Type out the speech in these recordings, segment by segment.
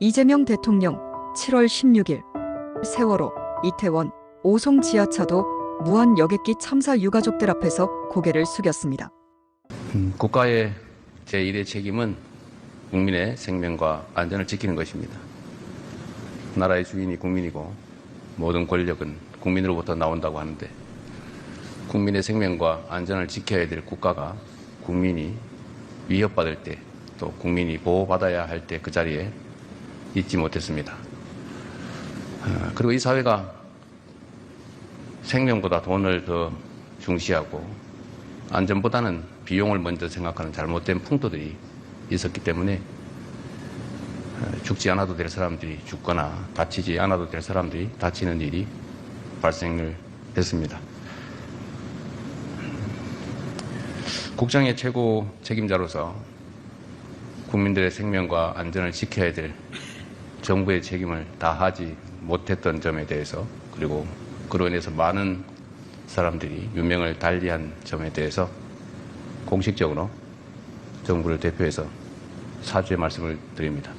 이재명 대통령 7월 16일 세월호 이태원 오송 지하차도 무한 여객기 참사 유가족들 앞에서 고개를 숙였습니다. 음, 국가의 제1의 책임은 국민의 생명과 안전을 지키는 것입니다. 나라의 주인이 국민이고 모든 권력은 국민으로부터 나온다고 하는데 국민의 생명과 안전을 지켜야 될 국가가 국민이 위협받을 때 또 국민이 보호받아야 할 때 그 자리에 있지 못했습니다. 아, 그리고 이 사회가 생명보다 돈을 더 중시하고 안전보다는 비용을 먼저 생각하는 잘못된 풍토들이 있었기 때문에 어, 죽지 않아도 될 사람들이 죽거나 다치지 않아도 될 사람들이 다치는 일이 발생을 했습니다. 국정의 최고 책임자로서 국민들의 생명과 안전을 지켜야 될 정부의 책임을 다하지 못했던 점에 대해서 그리고 그로 인해서 많은 사람들이 유명을 달리한 점에 대해서 공식적으로 정부를 대표해서 사죄의 말씀을 드립니다.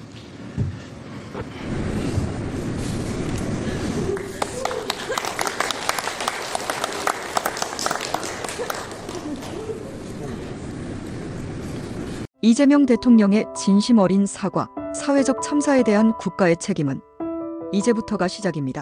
이재명 대통령의 진심 어린 사과, 사회적 참사에 대한 국가의 책임은 이제부터가 시작입니다.